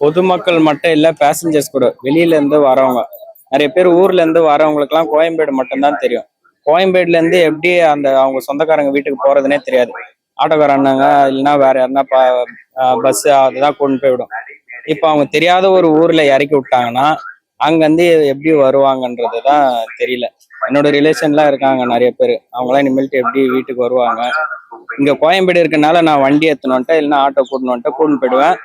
பொதுமக்கள் மட்டும் இல்ல பேசஞ்சர்ஸ் கூட. வெளியில இருந்து வரவங்க. நிறைய பேர் ஊர்ல இருந்து வரவங்களுக்குலாம் கோயம்பேடு மட்டும்தான் தெரியும். கோயம்பேடுல இருந்து எப்படி அந்த அவங்க சொந்தக்காரங்க வீட்டுக்கு போறதுனே தெரியாது. ஆட்டோக்கார அண்ணங்க இல்லைன்னா வேற யாருன்னா பஸ் அதுதான் கொண்டு போய்விடும் இப்போ அவங்க தெரியாத ஒரு ஊர்ல இறக்கி விட்டாங்கன்னா அங்கேருந்து எப்படி வருவாங்கன்றது தான் தெரியல. என்னோட ரிலேஷன்லாம் இருக்காங்க நிறைய பேர். அவங்களாம் இனிமேல்ட்டு எப்படி வீட்டுக்கு வருவாங்க. இங்க கோயம்பேடு இருக்கனால நான் வண்டி எடுத்துனோன்ட்டா இல்லைன்னா ஆட்டோ கூட்டணுன்ட்டு கூட்டின்னு போயிடுவேன்.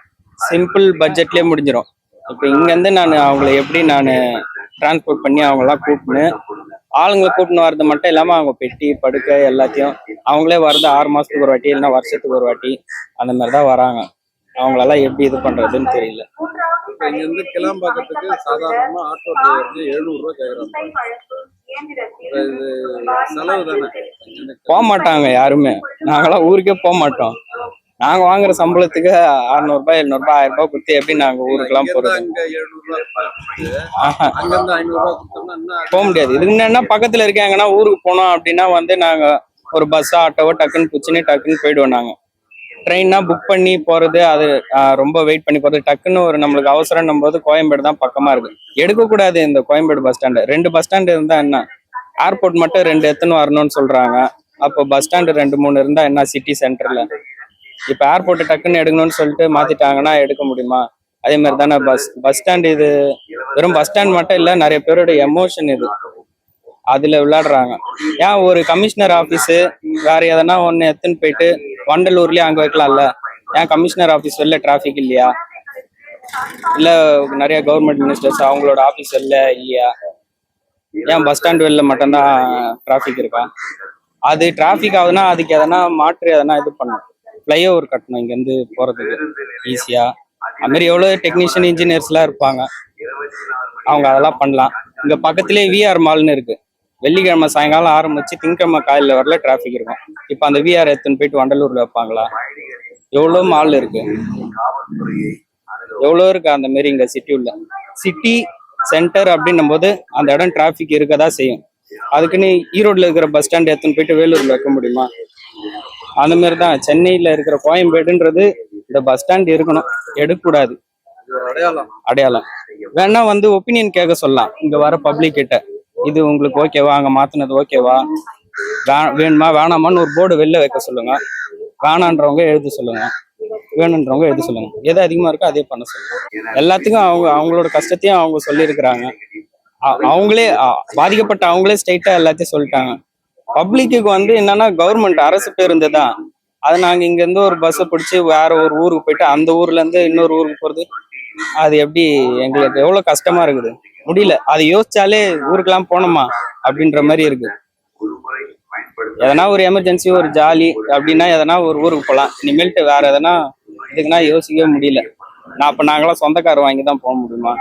சிம்பிள் பட்ஜெட்லயே முடிஞ்சிடும் இப்போ இங்கேருந்து நான் அவங்கள எப்படி நான் டிரான்ஸ்போர்ட் பண்ணி அவங்களாம் கூப்பிட்டு ஆளுங்களை கூட்டின்னு வர்றது மட்டும் இல்லாமல் அவங்க பெட்டி படுக்கை எல்லாத்தையும் அவங்களே வர்றது ஆறு மாசத்துக்கு ஒரு வாட்டி இல்லைன்னா வருஷத்துக்கு ஒரு வாட்டி அந்த மாதிரி தான் வராங்க. அவங்களெல்லாம் எப்படி இது பண்றதுன்னு தெரியல. இப்ப இங்க இருந்து கிளம்பாக்கத்துக்கு சாதாரணமா ஆட்டோ டிரைவருக்கு எழுநூறு ரூபாய். கேக்குறாங்க இது செலவு தானே? போக மாட்டாங்க யாருமே. நாங்களாம் ஊருக்கே போக மாட்டோம். நாங்க வாங்குற சம்பளத்துக்கு அறுநூறுபா எழுநூறுபா ஆயிரம் ரூபாய் கொடுத்து எப்படி நாங்க ஊருக்கெல்லாம் போறது? போக முடியாது. இதுக்கு என்னன்னா பக்கத்துல இருக்காங்கன்னா ஊருக்கு போனோம் அப்படின்னா வந்து நாங்க ஒரு பஸ் ஆட்டோவோ டக்குன்னு பிடிச்சின்னு டக்குன்னு போயிடுவோம் நாங்க. ட்ரெயின்னா புக் பண்ணி போறது அது ரொம்ப வெயிட் பண்ணி போறது டக்குன்னு ஒரு நம்மளுக்கு அவசரம் போது கோயம்பேடு தான் பக்கமா இருக்கு. எடுக்கக்கூடாது இந்த கோயம்பேடு பஸ் ஸ்டாண்டு ரெண்டு பஸ் ஸ்டாண்டு இருந்தா என்ன? ஏர்போர்ட் மட்டும் ரெண்டு எத்தனை வரணும்னு சொல்றாங்க. அப்போ பஸ் ஸ்டாண்டு ரெண்டு மூணு இருந்தா என்ன சிட்டி சென்டர்ல இப்போ ஏர்போர்ட் டக்குன்னு எடுக்கணும்னு சொல்லிட்டு மாத்திட்டாங்கன்னா எடுக்க முடியுமா? அதே மாதிரி தானே பஸ் பஸ் ஸ்டாண்ட் இது வெறும் பஸ் ஸ்டாண்ட் மட்டும் இல்ல நிறைய பேரோட எமோஷன் இது. அதுல விளையாடுறாங்க. ஏன் ஒரு கமிஷனர் ஆபீஸ் வேற எதனா ஒண்ணு எத்துன்னு போயிட்டு வண்டலூர்லயே அங்க வைக்கலாம்ல? ஏன் கமிஷனர் ஆபீஸ் வெளில டிராஃபிக் இல்லையா? இல்ல நிறைய கவர்மெண்ட் மினிஸ்டர்ஸ் அவங்களோட ஆபீஸ் வெளில இல்லையா? ஏன் பஸ் ஸ்டாண்ட் வெளில மட்டும்தான் டிராஃபிக் இருக்கா? அது டிராஃபிக் ஆகுதுன்னா அதுக்கு எதனா மாற்று எதனா இது பண்ணும். ஃப்ளைஓவர் கட்டணும் இங்கேருந்து போகிறதுக்கு ஈஸியாக அதுமாரி எவ்வளோ டெக்னீஷியன் இன்ஜினியர்ஸ்லாம் இருப்பாங்க. அவங்க அதெல்லாம் பண்ணலாம். இங்கே பக்கத்துலேயே விஆர் மால்னு இருக்கு. வெள்ளிக்கிழமை சாயங்காலம் ஆரம்பிச்சு திங்கக்கிழமை காலையில் வரல டிராஃபிக் இருக்கும். இப்போ அந்த விஆர் எடுத்துன்னு போயிட்டு வண்டலூர்ல வைப்பாங்களா? எவ்வளோ மால் இருக்கு? எவ்வளோ இருக்கு அந்த மாரி இங்க சிட்டி உள்ள? சிட்டி சென்டர் அப்படின்னும் போது அந்த இடம் டிராஃபிக் இருக்கதா செய்யும். அதுக்குன்னு ஈரோட்ல இருக்கிற பஸ் ஸ்டாண்ட் எடுத்துன்னு போயிட்டு வேலூர்ல வைக்க முடியுமா? அந்த மாதிரி தான் சென்னையில இருக்கிற கோயம்பேடுன்றது இந்த பஸ் ஸ்டாண்ட் இருக்கணும். எடுக்கக்கூடாது. அடையாளம். வேணா வந்து ஒப்பீனியன் கேட்க சொல்லலாம். இங்க வர பப்ளிக் கிட்ட. இது உங்களுக்கு ஓகேவா அங்க மாத்தினது ஓகேவா வேணுமா? வேணாமான்னு ஒரு போர்டு வெளில வைக்க சொல்லுங்க. வேணான்றவங்க எழுத சொல்லுங்க. வேணுன்றவங்க எழுத சொல்லுங்க. எது அதிகமா இருக்கோ அதே பண்ண சொல்லுங்க. எல்லாத்துக்கும் அவங்க அவங்களோட கஷ்டத்தையும் அவங்க சொல்லியிருக்கிறாங்க. அவங்களே பாதிக்கப்பட்ட அவங்களே ஸ்ட்ரைட்டா எல்லாத்தையும் சொல்லிட்டாங்க. பப்ளிக்கு வந்து என்னன்னா கவர்மெண்ட் அரசு பேருந்து தான். அது நாங்க இங்க இருந்து ஒரு பஸ்ஸை பிடிச்சி வேற ஒரு ஊருக்கு போயிட்டு அந்த ஊர்ல இருந்து இன்னொரு ஊருக்கு போறது அது எப்படி எங்களுக்கு எவ்வளவு கஷ்டமா இருக்குது. முடியல. அதை யோசிச்சாலே ஊருக்கெல்லாம் போனோமா? அப்படின்ற மாதிரி இருக்கு. எதனா ஒரு எமர்ஜென்சி ஒரு ஜாலி அப்படின்னா எதனா ஒரு ஊருக்கு போகலாம் இனிமேல்ட்டு வேற எதனா இதுக்குன்னா யோசிக்கவே முடியல. நான் அப்ப நாங்களாம் சொந்த வாங்கி தான் போக முடியுமா?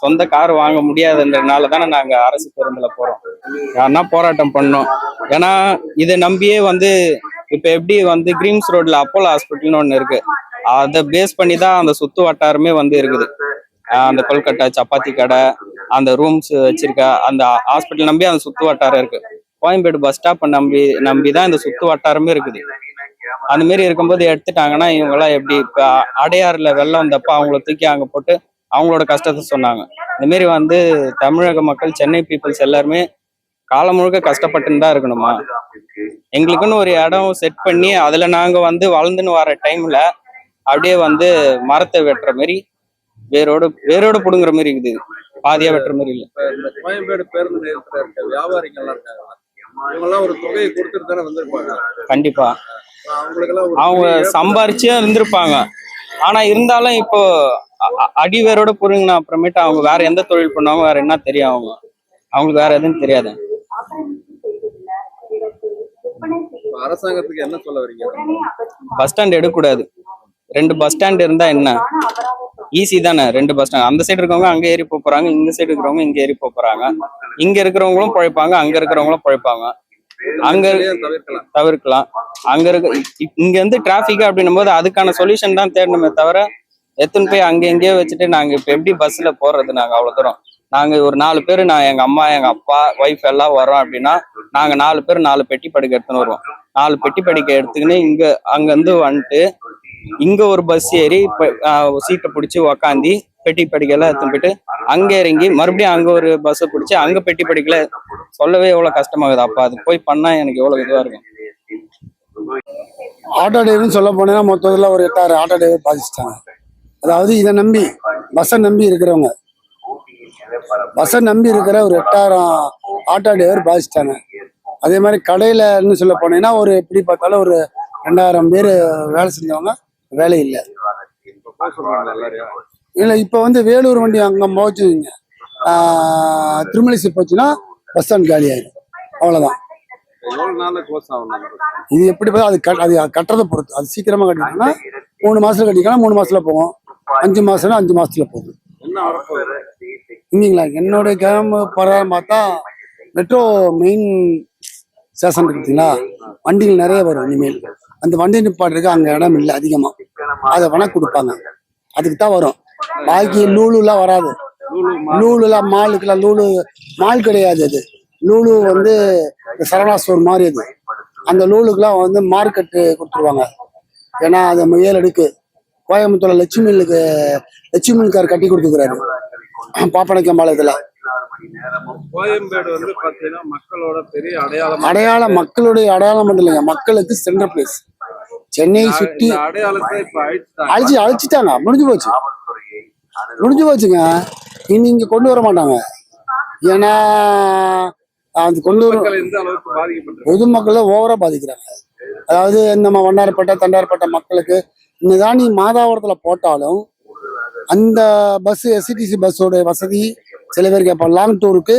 சொந்த கார் வாங்க முடியாதுன்றனால தானே நாங்க அரசு பேருந்துல போறோம். யாருன்னா போராட்டம் பண்ணோம். ஏன்னா இதை நம்பியே வந்து இப்போ எப்படி வந்து கிரீம்ஸ் ரோட்ல அப்போலோ ஹாஸ்பிட்டல்னு ஒன்று இருக்கு. அதை பேஸ் பண்ணி தான் அந்த சுத்து வட்டாரமே வந்து இருக்குது. அந்த கொல்கட்டா சப்பாத்தி கடை அந்த ரூம்ஸ் வச்சிருக்க அந்த ஹாஸ்பிட்டல் நம்பி அந்த சுத்து வட்டாரம் இருக்கு. கோயம்பேடு பஸ் ஸ்டாப் நம்பி நம்பி தான் இந்த சுத்து வட்டாரமே இருக்குது. அந்த மாரி இருக்கும்போது எடுத்துட்டாங்கன்னா இவங்கெல்லாம் எப்படி இப்போ அடையாறுல வெள்ளம் வந்தப்ப அவங்கள தூக்கி அங்க போட்டு அவங்களோட கஷ்டத்தை சொன்னாங்க. இந்த மாரி வந்து தமிழக மக்கள் சென்னை பீப்புள்ஸ் எல்லாருமே காலம் முழுக்க கஷ்டப்பட்டுன்னு தான் இருக்கணுமா? எங்களுக்குன்னு ஒரு இடம் செட் பண்ணி அதுல நாங்க வந்து வளர்ந்துன்னு வர டைம்ல அப்படியே வந்து மரத்தை வெட்டுற மாதிரி வேரோட வேரோட புடுங்குற மாதிரி இருக்குது. பாதியா வெட்டுற மாதிரி இல்ல. கோயம்பேடு பேருந்து நிலையத்துல இருக்க வியாபாரிகள் எல்லாம் இருக்காங்க. இவங்க எல்லாம் ஒரு தொகையை கொடுத்துட்டு தானே வந்திருப்பாங்க. கண்டிப்பா. அவங்க சம்பாரிச்சே இருந்திருப்பாங்க. ஆனா இருந்தாலும் இப்போ அ- அ- அடி வேரோட புரிஞ்சுனா அப்புறமேட்டு அவங்க வேற எந்த தொழில் பண்ணுவாங்க வேற என்ன தெரியும் அவங்க? அவங்களுக்கு வேற எதுவும் தெரியாது. அரசாங்கத்துக்கு என்ன சொல்ல வரீங்க? பஸ் ஸ்டாண்ட் எடுக்கக்கூடாது. ரெண்டு பஸ் ஸ்டாண்ட் இருந்தா என்ன? ஈஸி தானே ரெண்டு பஸ் ஸ்டாண்ட். அந்த சைடு இருக்கவங்க அங்க ஏறி போறாங்க இந்த சைடு இருக்கிறவங்க இங்க ஏறி போறாங்க. இங்க இருக்கிறவங்களும் பழைப்பாங்க அங்க இருக்கிறவங்களும் பழைப்பாங்க. அங்க தவிர்க்கலாம். அங்க இருக்க இங்க இருந்து டிராபிக் அப்படின்னும் போது அதுக்கான சொல்யூஷன் தான் தேடணுமே தவிர எத்தனை போய் அங்கே எங்கேயோ வச்சுட்டு நாங்கள் இப்போ எப்படி பஸ்ஸில் போடுறது நாங்கள் அவ்வளோ தூரம்? நாங்கள் ஒரு நாலு பேர் நான் எங்க அம்மா எங்க அப்பா ஒய்ஃப் எல்லாம் வரோம் அப்படின்னா நாங்க நாலு பேர் நாலு பெட்டி படுக்க எடுத்துன்னு வருவோம். நாலு பெட்டி படுக்க எடுத்துக்கின்னு இங்க அங்கேருந்து வந்துட்டு இங்க ஒரு பஸ் ஏறி சீட்டை பிடிச்சி உக்காந்தி பெட்டி படிக்கலாம் எடுத்துன்னு போயிட்டு அங்கே இறங்கி மறுபடியும் அங்க ஒரு பஸ்ஸை பிடிச்சி அங்க பெட்டி படிக்கல சொல்லவே எவ்வளவு கஷ்டமாகுது. அப்பா அது போய் பண்ணா எனக்கு எவ்வளவு இதுவாக இருக்கும். ஆட்டோ டிரைவர்னு சொல்ல போனேன்னா மொத்தத்தில் ஒரு எட்டாயிரம் ஆட்டோ டிரைவர் பாதிச்சிட்டாங்க. அதாவது இதை நம்பி பஸ்ஸை நம்பி இருக்கிறவங்க. பஸ்ஸை நம்பி இருக்கிற ஒரு எட்டாயிரம் ஆட்டோ டிரைவர் பாதிச்சிட்டாங்க. அதே மாதிரி கடையிலன்னு சொல்ல போனீங்கன்னா ஒரு எப்படி பார்த்தாலும் ஒரு ரெண்டாயிரம் பேர் வேலை செஞ்சவங்க வேலை இல்லை. இப்ப இல்லை இப்போ வந்து வேலூர் வண்டி அங்கே போச்சுங்க. திருமலிசி போச்சுன்னா பஸ் ஸ்டாண்ட் காலி ஆயிடும். அவ்வளோதான் இது எப்படி பார்த்தா அது கட் அது கட்டுறதை பொறுத்து அது சீக்கிரமாக கட்டிட்டோம்னா மூணு மாசத்துல கட்டிக்கலாம் மூணு மாசத்துல போகும். அஞ்சு மாசம்னா அஞ்சு மாசத்துல வரப்போகுது இல்லைங்களா என்னோட கிராம பிரகாரம் பார்த்தா மெட்ரோ மெயின் ஸ்டேஷன் இருக்குங்களா வண்டிகள் நிறைய வரும் இனிமேல். அந்த வண்டி நிப்பாட்டுறதுக்கு அங்கே இடம் இல்லை அதிகமாக அதை வேணா கொடுப்பாங்க. அதுக்கு தான் வரும். பாக்கி லூலுலாம் வராது. லூலுலாம் மாலுக்குலாம் லூலு மால் கிடையாது அது. லூலு வந்து சரவணா ஸ்டோர் மாதிரி அது. அந்த லூலுக்குலாம் வந்து மார்க்கெட்டு கொடுத்துருவாங்க. ஏன்னா அது ஏழு அடுக்கு. கோயம்புத்தூர்ல லட்சுமிலுக்கு லட்சுமில்கார் கட்டி கொடுத்துக்கிறாரு. பாப்பனக்கம்பாளையத்தில். கோயம்பேடு வந்து பாத்தீங்கன்னா மக்களோட பெரிய அடையாளம். அடையாளம் மக்களுடைய அடையாளம் மட்டும் இல்லைங்க மக்களுக்கு சென்ட்ரல் பிளேஸ் சென்னை சுற்றி அழிச்சு அழிச்சிட்டாங்க முடிஞ்சு போச்சு. முடிஞ்சு போச்சுங்க இனி இங்க கொண்டு வர மாட்டாங்க. ஏன்னா அது கொண்டு வர பொதுமக்களை ஓவரா பாதிக்கிறாங்க. அதாவது நம்ம வண்ணாரப்பேட்டை தண்டாரப்பேட்டை மக்களுக்கு இன்னதான் நீ மாதாவரத்துல போட்டாலும் அந்த பஸ் எஸ்சிடிசி பஸ்ஸோட வசதி சில பேர் கேட்பாங்க. லாங் டூருக்கு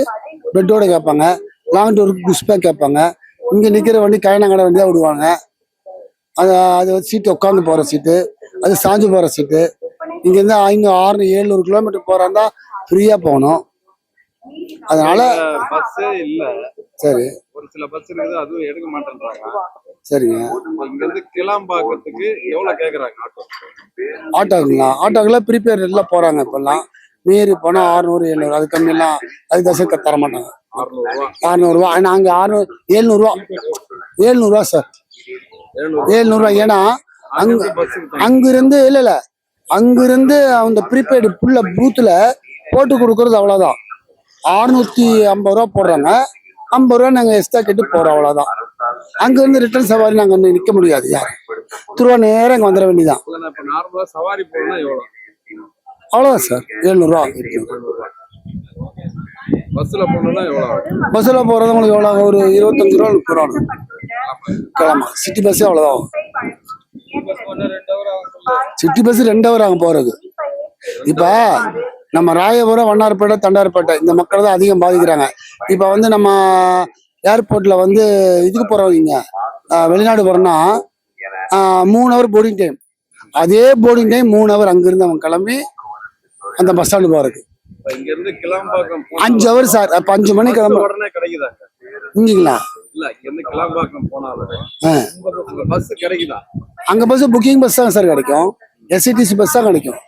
பெட்டோட கேட்பாங்க. லாங் டூருக்கு புஷ்பேக் கேட்பாங்க. இங்க நிக்கிற வண்டி கயனங்கடை வண்டி தான் விடுவாங்க. அது அது சீட்டு உட்காந்து போற சீட்டு அது சாஞ்சு போற சீட்டு இங்கேருந்து ஐநூறு ஆறுநூறு ஏழ்நூறு கிலோமீட்டர் போறாந்தா ஃப்ரீயா போகணும். அதனால சரி. ஒரு சில பஸ் இருக்குது அதுவும் எடுக்க மாட்டேன்றாங்க. சரிங்க. இங்க இருந்து கிளாம்பாக்கத்துக்கு எவ்வளவு கேக்குறாங்க ஆட்டோ ஆட்டோங்களா? ஆட்டோக்கெல்லாம் ப்ரீபேர் எல்லாம் போறாங்க இப்பெல்லாம். மீறி போனா ஆறுநூறு எழுநூறு. அது கம்மியெல்லாம் அது தசை தர மாட்டாங்க அறுநூறு அறுநூறுவா. நாங்க ஆறுநூறு ஏழ்நூறுவா ஏழ்நூறுவா சார். ஏழ்நூறுவா ஏன்னா அங்க அங்கிருந்து இல்ல இல்ல. அங்கிருந்து அந்த ப்ரீபெய்டு புள்ள பூத்துல போட்டு கொடுக்கறது அவ்வளவுதான். அறுநூத்தி ஐம்பது ரூபா போடுறாங்க. ஐம்பது ரூபா நாங்க எக்ஸ்ட்ரா கட்டி போறோம் அங்க இருந்து ரிட்டர்ன் சவாரி நாங்க நிக்க முடியாது யார்? திருவா நேரம் அங்க வந்துட வேண்டியதான் சவாரி அவ்வளவுதான் சார். எழுநூறுவா பஸ்ல போகணும்னா பஸ்ஸில் போகிறது உங்களுக்கு எவ்வளோ ஒரு இருபத்தஞ்சு ரூபா முப்பது ரூபா கிளம்பா. சிட்டி பஸ்ஸே அவ்வளோதான் ஆகும். சிட்டி பஸ் ரெண்டு ஹவர் ஆகும் போகிறது இப்போ நம்ம ராயபுரம் வண்ணாரப்பேட்டை தண்டாரப்பேட்டை இந்த மக்கள் தான் அதிகம் பாதிக்கிறாங்க. இப்போ வந்து நம்ம ஏர்போர்ட்டில் வந்து இதுக்கு போகிறவங்க வெளிநாடு போகிறோன்னா மூணு ஹவர் போர்டிங் டைம் அதே போர்டிங் டைம் மூணு ஹவர் அங்கிருந்து அவன் கிளம்பி அந்த பஸ் ஸ்டாண்டு போகிறதுக்கு அஞ்சு ஹவர் சார் அப்போ அஞ்சு bus கிளம்பு உடனே கிடைக்குதாங்க இங்கீங்களா? அங்க பஸ் புக்கிங் பஸ் தான் சார் கிடைக்கும். எஸ்சிடிசி பஸ் தான் கிடைக்கும்.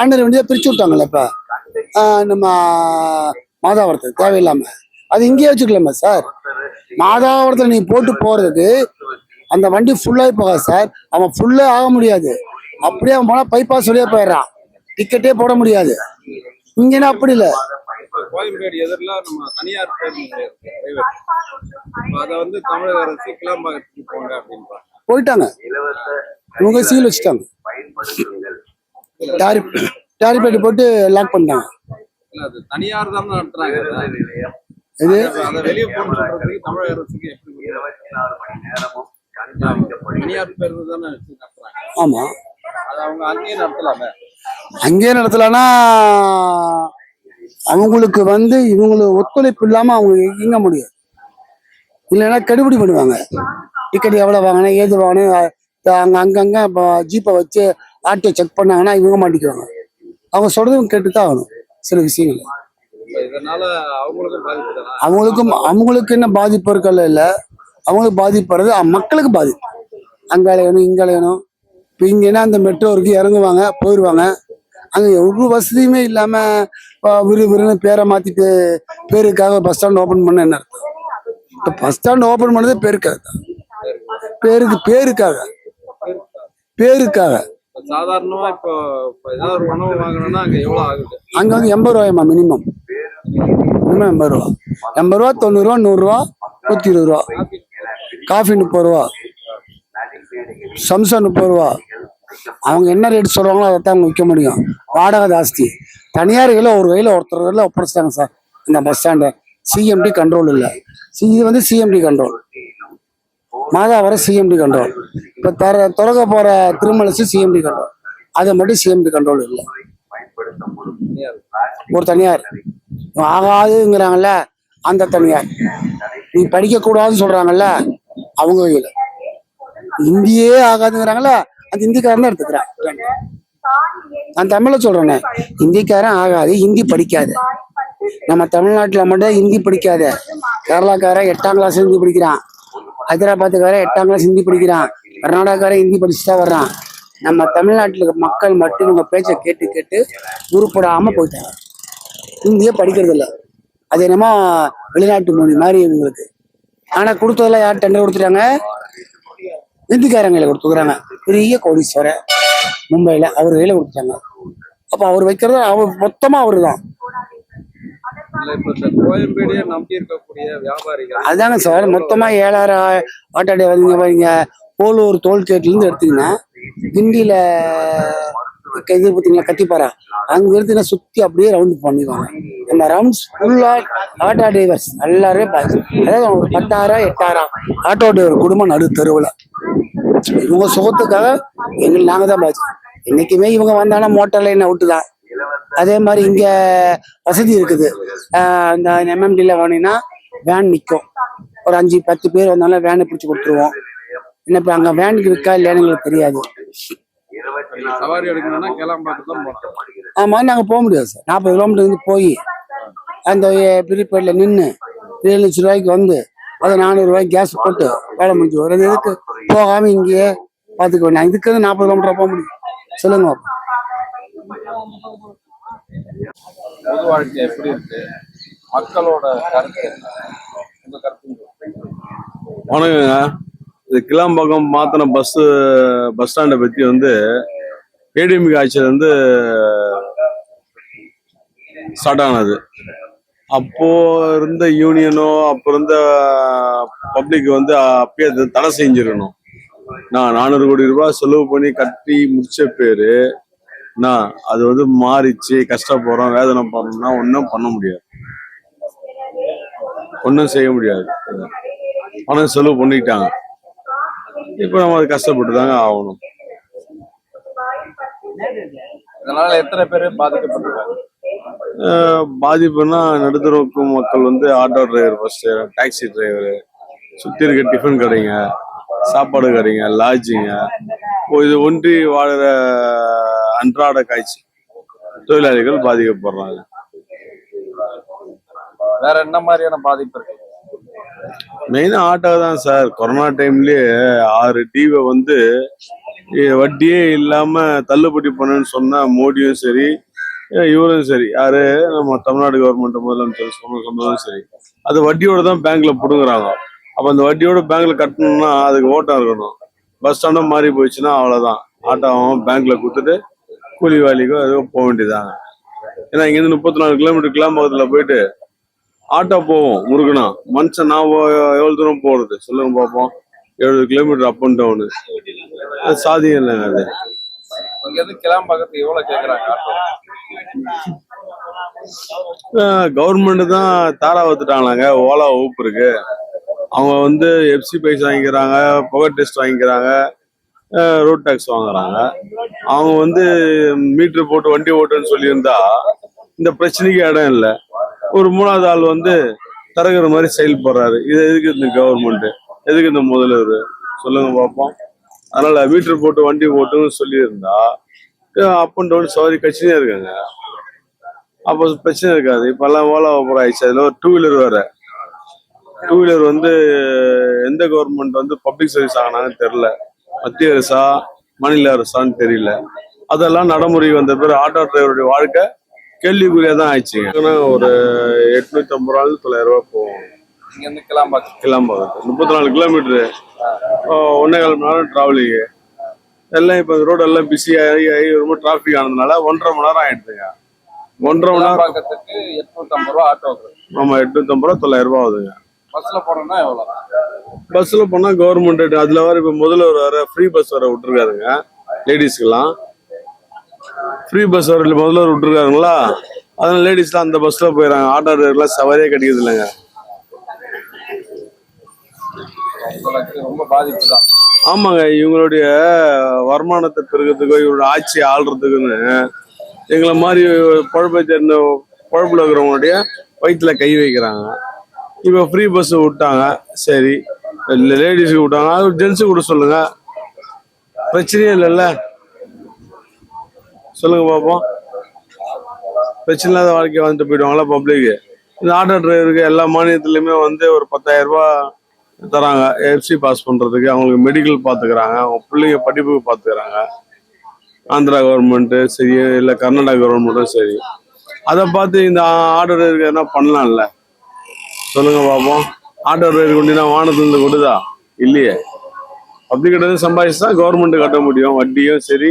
ஆண்டர் வண்டியை பிரிச்சு விட்டாங்கல்ல இப்ப? நம்ம மாதாவரத்துக்கு தேவையில்லாம. அது இங்கேயே வச்சுக்கலாமா சார்? மாதாவரத்தில் நீ போட்டு போறதுக்கு அந்த வண்டி ஃபுல்லாகி போகாது சார். அவன் ஃபுல்லே ஆக முடியாது. அப்படியே அவன் போனால் பைபாஸ் வழியா போயிடுறான். டிக்கெட்டே போட முடியாது. இங்கன்னா அப்படி இல்லை? இப்ப கோயம்பேடு எதிரில் நம்ம தனியார் பேருந்து நிலையம் இருக்கு, private. இப்ப அதை வந்து தமிழக அரசு கிளாம்பாக்கத்துக்கு போங்க அப்படின்றாங்க. போயிட்டாங்க. இவங்க சீல் வச்சுட்டாங்க. டாரி டாரிப்பேட்டு போட்டு லாக் பண்ணிட்டாங்க. தனியார் தான் நடத்துறாங்க. இது? ஆமா. அது அவங்க அங்கேயே நடத்தலாம்னா அவங்களுக்கு வந்து இவங்களுக்கு ஒத்துழைப்பு இல்லாம அவங்க இயங்க முடியாது. இல்லைன்னா கெடுபிடி பண்ணுவாங்க. டிக்கெட் எவ்வளோ வாங்கினேன் ஏது வாங்கினேன் அங்கே அங்கங்கே இப்போ ஜீப்பை வச்சு ஆட்டோ செக் பண்ணாங்கன்னா இவங்க மாட்டிக்குவாங்க. அவங்க சொல்றதும் கேட்டு தான் ஆகணும் சில விஷயங்கள். அவங்களுக்கும் அவங்களுக்கு என்ன பாதிப்பு இருக்கல இல்லை. அவங்களுக்கு பாதிப்பு வர்றது அ- மக்களுக்கு பாதிப்பு. அங்கே அலையணும் இங்கே அலையணும் இப்போ இங்கேனா அந்த மெட்ரோ இருக்கு இறங்குவாங்க போயிடுவாங்க அங்கே ஒரு வசதியுமே இல்லாமல் விறுவிறுன்னு பேரை மாற்றிட்டு பேருக்காக பஸ் ஸ்டாண்ட் ஓப்பன் பண்ண என்ன அர்த்தம்? இப்போ பஸ் ஸ்டாண்ட் ஓப்பன் பண்ணதே பேருக்காக. தான் பேருக்கு பேருக்காக. பேருக்காக. இப்ப சாதாரணமா இப்போ ஏதாவது ஒரு உணவு வாங்கணும்னா அங்க எவ்வளவு ஆகுது? அங்கே வந்து எண்பது ரூபாயம்மா மினிமம் இன்னும் எண்பது ரூபா. எண்பது ரூபா தொண்ணூறுரூவா நூறுரூவா நூற்றி இருபது ரூபா. காஃபி முப்பது ரூபா. சம்சா முப்பது ரூபா. அவங்க என்ன ரேட் சொல்கிறாங்களோ அதை தான் அவங்க விற்க முடியும். வாடகை ஜாஸ்தி. தனியார் கையில் ஒரு கையில் ஒருத்தர் கையில் ஒப்படைச்சிட்டாங்க சார் இந்த பஸ் ஸ்டாண்டை சிஎம்டி கண்ட்ரோல் இல்லை. சி இது வந்து CMD control Madhavaram CMD control இப்போ தர திறக்க போகிற திருமலசு சிஎம்டி கண்ட்ரோல் அதை மட்டும் சிஎம்டி கண்ட்ரோல் இல்லை. ஒரு தனியார். ஆகாதுங்கிறாங்கல்ல அந்த தனியார் நீ படிக்க கூடாதுன்னு சொல்றாங்கல்ல அவங்க கையில. இந்தியே ஆகாதுங்கிறாங்கல்ல அந்த இந்திக்காரன் தான் எடுத்துக்கிறான். நான் தமிழ்ல சொல்றேனே இந்திக்காரன் ஆகாது ஹிந்தி படிக்காது. நம்ம தமிழ்நாட்டுல மட்டும் ஹிந்தி படிக்காது. கேரளாக்காரன் எட்டாம் கிளாஸ் ஹிந்தி படிக்கிறான். ஹைதராபாத்துக்காரன் எட்டாம் கிளாஸ் ஹிந்தி படிக்கிறான். கர்நாடகாக்காரன் ஹிந்தி படிச்சுட்டா வர்றான். நம்ம தமிழ்நாட்டில் மக்கள் மட்டும் இவங்க பேச்சை கேட்டு கேட்டு உருப்படாம போயிட்டாங்க. ஹிந்தியே படிக்கிறது இல்ல அது என்னமோ வெளிநாட்டு மொழி மாதிரி இவங்களுக்கு. ஆனா கொடுத்ததெல்லாம் யார் டெண்டர் கொடுத்துட்டாங்க? ஹிந்திக்காரங்களை கொடுத்துக்கிறாங்க. பெரிய கோடீஸ்வரர் மும்பையில அவர் கையில கொடுத்துட்டாங்க. அப்ப அவர் வைக்கிறது அவர் மொத்தமா அவரு தான் அதாங்க சார் மொத்தமா ஏழாயிரம் ஆட்டோ டிரைவர் வரீங்க போலூர் டோல்கேட்ல இருந்து எடுத்தீங்கன்னா கிண்டியில இது பார்த்தீங்களா கட்டிப்பாரா? அங்கிருந்து நான் சுத்தி அப்படியே ரவுண்ட் பண்ணிடுவாங்க. அந்த ரவுண்ட்ஸ் ஃபுல்லா ஆட்டோ டிரைவர்ஸ் எல்லாருமே அதாவது ஒரு பத்தாயிரம் எட்டாயிரம் ஆட்டோ டிரைவர் குடும்பம் நடு தெருவில். இவங்க சுகத்துக்காக எங்களுக்கு நாங்க தான் பாய்ச்சு என்றைக்குமே இவங்க வந்தாங்கன்னா மோட்டார் லைன் அவுட்டு தான் அதே மாதிரி இங்க வசதி இருக்குது. இந்த எம்எம்டியில் வாங்கினீங்கன்னா வேன் நிற்கும் ஒரு அஞ்சு பத்து பேர் வந்தாலும் வேனை பிடிச்சி கொடுத்துருவோம். என்ன இப்போ அங்கே வேனுக்கு இருக்கா இல்லைன்னு எங்களுக்கு தெரியாது. சவாரி எடுக்கணும்னா கிளம்பாக்கு தான் போனோம் ஆமா நாங்கள் போக முடியாது சார். நாற்பது கிலோமீட்டர் இருந்து போய் அந்த பிரிப்பேடில் நின்று ஏழு லட்ச ரூபாய்க்கு வந்து அதை நானூறுரூவாய்க்கு கேஸ் போட்டு வேலை முடிஞ்சு வரும் எதுக்கு? போகாமல் இங்கேயே பார்த்துக்க வேண்டாம் இதுக்கு வந்து நாற்பது கிலோமீட்டர் போக முடியும். சொல்லுங்க பாப்போம். பொது வாழ்க்கை எப்படி இருக்கு? மக்களோட கருத்து என்ன? உங்க கருத்து வணக்கங்க. இது கிளாம்பாக்கம் மாத்தின பஸ் பஸ் ஸ்டாண்டை பத்தி வந்து ஏடிஎம்கே ஆட்சியில் வந்து ஸ்டார்ட் ஆனது. அப்போ இருந்த யூனியனோ அப்போ இருந்த பப்ளிக் வந்து அப்பயே தடை செஞ்சிடணும். நான் நானூறு கோடி ரூபாய் செலவு பண்ணி கட்டி முடிச்ச பேரு நான் அது வந்து மாறிச்சு கஷ்டப்படுறோம் வேதனை போறோம்னா ஒன்றும் பண்ண முடியாது. ஒன்றும் செய்ய முடியாது. பணம் செலவு பண்ணிக்கிட்டாங்க இப்போ நம்ம அது கஷ்டப்பட்டு தாங்க ஆகணும். இதனால எத்தனை பேர் பாதிக்கப்பட்டிருக்காங்க? பாதிப்புனா நடுத்தரவுக்கு மக்கள் வந்து auto driver first taxi driver சுற்றி இருக்க டிஃபன் கடைங்க சாப்பாடு கடைங்க லாட்ஜிங்க இது ஒன்றி வாழுற அன்றாட காய்ச்சி தொழிலாளிகள் பாதிக்கப்படுறாங்க. வேற என்ன மாதிரியான பாதிப்பு இருக்கு? மெயினாக ஆட்டோ தான் சார் கொரோனா டைம்லயே ஆறு டிவை வந்து வட்டியே இல்லாம தள்ளுபடி பண்ணுன்னு சொன்னா மோடியும் சரி இவரும் சரி. யாரு? நம்ம தமிழ்நாடு கவர்மெண்ட் முதலமைச்சர் சொன்னதும் சரி. அது வட்டியோட தான் பேங்க்ல புடுங்குறாங்க. அப்போ அந்த வட்டியோட பேங்க்ல கட்டணும்னா அதுக்கு ஓட்டம் இருக்கணும். பஸ் ஸ்டாண்டும் மாறி போயிடுச்சுன்னா அவ்வளவுதான். ஆட்டோ பேங்க்ல கொடுத்துட்டு கூலி வேலைக்கோ ஏதோ போக வேண்டியதாங்க ஏன்னா இங்கேருந்து முப்பத்தி நாலு கிலோமீட்டர் கிளாம்பகத்தில் போயிட்டு ஆட்டோ போவோம் முருகனா. மனுஷன் நான் எவ்வளவு தூரம் போறது? சொல்லுங்க பார்ப்போம் எழுபது கிலோமீட்டர் அப் அண்ட் டவுனு அது சாத்தியம் இல்லைங்க அது. கவர்மெண்ட் தான் தாரா வத்துட்டாங்களாங்க ஓலா ஊப்பருக்கு அவங்க வந்து எஃப்சி பைஸ் வாங்கிக்கிறாங்க புகை டெஸ்ட் வாங்கிக்கிறாங்க ரோட் டேக்ஸ் வாங்குறாங்க. அவங்க வந்து மீட்டர் போட்டு வண்டி ஓட்டுன்னு சொல்லியிருந்தா இந்த பிரச்சனைக்கு இடம் இல்லை. ஒரு மூணாவது ஆள் வந்து தரகிற மாதிரி செயல்படுறாரு இது எதுக்கு இந்த கவர்மெண்ட் எதுக்கு இந்த முதல்வர்? சொல்லுங்க பார்ப்போம். அதனால மீட்டர் போட்டு வண்டி போட்டுன்னு சொல்லியிருந்தா அப் அண்ட் டவுன் சவாரி கட்சினே இருக்காங்க. அப்போ பிரச்சனை இருக்காது. இப்பெல்லாம் ஓலா ஓப்பர் ஆயிடுச்சு. அதில் ஒரு டூ வீலர் வேற. டூ வீலர் வந்து எந்த கவர்மெண்ட் வந்து பப்ளிக் சர்வீஸ் ஆகினாங்கன்னு தெரில மத்திய அரசா மாநில அரசான்னு தெரியல. அதெல்லாம் நடைமுறை வந்த பிறகு ஆட்டோ டிரைவருடைய வாழ்க்கை கேள்விக்குறியா தான் ஆயிடுச்சுங்க. ஏன்னா ஒரு எட்நூத்தி ஐம்பது ரூபா தொள்ளாயிரம் ரூபாய் போகும். இங்க இருந்து கிளம்பாக்கம் கிளம்பாக்கம் முப்பத்தி நாலு கிலோமீட்டரு ஒன்னே கால் மணி நேரம் டிராவலிங்கு எல்லாம் இப்போ ரோடு எல்லாம் பிஸி ஆகி ஆகி ரொம்ப டிராஃபிக் ஆனதுனால ஒன்றரை மணி நேரம் ஆயிடுதுங்க. ஒன்றரை மணி நேரம் கிளாம்பாக்கத்துக்கு எட்நூத்தம்பது ரூபா ஆட்டோக்கு நம்ம எட்நூத்தம்பது ரூபா தொள்ளாயிரம் ரூபா ஆகுதுங்க. பஸ்ல போனோம்னா எவ்வளோ பஸ்ஸில் போனால் கவர்மெண்ட் அதில் வர இப்போ முதல்வர் வர ஃப்ரீ பஸ் வர விட்டுருக்காருங்க லேடிஸ்க்கெல்லாம் ஃப்ரீ பஸ் வர முதல்ல விட்டுருக்காங்களா அதனால லேடிஸ்லாம் அந்த பஸ்ஸில் போயிடறாங்க ஆட்டோ டிரைவர்லாம் சவாரியே கிடைக்கிறது இல்லைங்க. ரொம்ப பாதிப்பு தான் ஆமாங்க இவங்களுடைய வருமானத்தை பெருக்கிறதுக்கோ இவரோட ஆட்சி ஆள்றதுக்குன்னு எங்களை மாதிரி குழப்பை சேர்ந்த குழப்பில் இருக்கிறவங்களுடைய வயிற்றுல கை வைக்கிறாங்க. இப்போ ஃப்ரீ பஸ் விட்டாங்க. சரி லேடிஸுக்கு விட்டாங்க. அது ஜென்ஸுக்கு விட சொல்லுங்க. பிரச்சனையே இல்லைல்ல. சொல்லுங்க பார்ப்போம் பிரச்சனை இல்லாத வாழ்க்கையை வந்துட்டு போயிடுவாங்களா பப்ளிக்கு இந்த ஆட்டோ டிரைவருக்கு எல்லா மானியத்துலேயுமே வந்து ஒரு பத்தாயிரம் ரூபாய் தராங்க. எஃப்சி பாஸ் பண்றதுக்கு. அவங்களுக்கு மெடிக்கல் பார்த்துக்கிறாங்க அவங்க பிள்ளைங்க படிப்புக்கு பார்த்துக்கிறாங்க ஆந்திரா கவர்மெண்ட்டு சரி இல்லை கர்நாடகா கவர்மெண்ட்டும் சரி. அதை பார்த்து இந்த ஆட்டோ டிரைவருக்கு எதனா பண்ணலாம்ல? சொல்லுங்க பார்ப்போம் ஆட்டோ டிரைவர் கொண்டினா வானத்துலேருந்து கொடுதா இல்லையே. பப்ளிக் கிட்ட சம்பாதிச்சு தான் கவர்மெண்ட் கட்ட முடியும். வட்டியும் சரி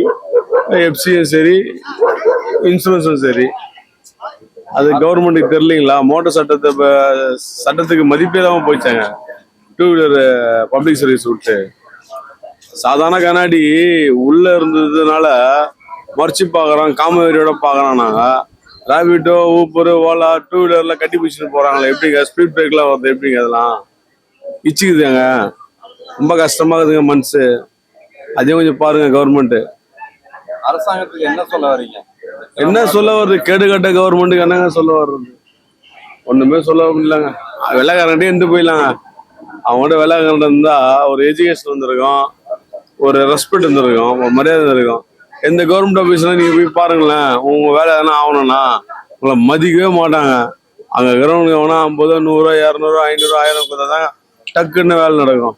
எஃப்சியும் சரி இன்சூரன்ஸும் சரி. அது கவர்மெண்ட்டுக்கு தெரியலீங்களா? மோட்டார் சட்டத்தை இப்போ சட்டத்துக்கு மதிப்பே இல்லாமல் போயிச்சாங்க டூ வீலர் பப்ளிக் சர்வீஸ் விட்டு. சாதாரண கண்ணாடி உள்ள இருந்ததுனால மறைச்சு பார்க்குறோம் காமவேரியோட பார்க்குறோம் நாங்கள் ராபிட்டோ ஊப்பர் ஓலா டூ வீலரில் கட்டி பிடிச்சிட்டு போகிறாங்களே எப்படிங்க? ஸ்பீட் பிரேக்லாம் வருது எப்படிங்க அதெல்லாம் இச்சுக்குதுங்க ரொம்ப கஷ்டமாகுதுங்க மனசு. அதையும் கொஞ்சம் பாருங்க கவர்மெண்ட் அரசாங்கத்துக்கு என்ன சொல்ல வரீங்க என்ன சொல்ல வருது கேடுகட்ட கவர்மெண்ட்டுக்கு என்னங்க சொல்ல வர்றது? ஒண்ணுமே சொல்ல முடியலங்க. வெள்ளைக்காரன்ட்டே இருந்து போயிடலாங்க. அவங்கள்ட்ட வெள்ளைக்காரன் இருந்தா ஒரு எஜுகேஷன் வந்திருக்கும். ஒரு ரெஸ்பெக்ட் இருந்திருக்கும் ஒரு மரியாதை இருந்திருக்கும் எந்த கவர்மெண்ட் ஆஃபீஸ்ல நீங்க போய் பாருங்களேன். உங்க வேலை எதனா ஆகணும்னா உங்களை மதிக்கவே மாட்டாங்க. அங்க இருக்கிறவனுக்கு எவனா ஐம்பது நூறு இரநூறு ஐநூறு ஆயிரம் கொடுத்தா டக்குன்னு வேலை நடக்கும்.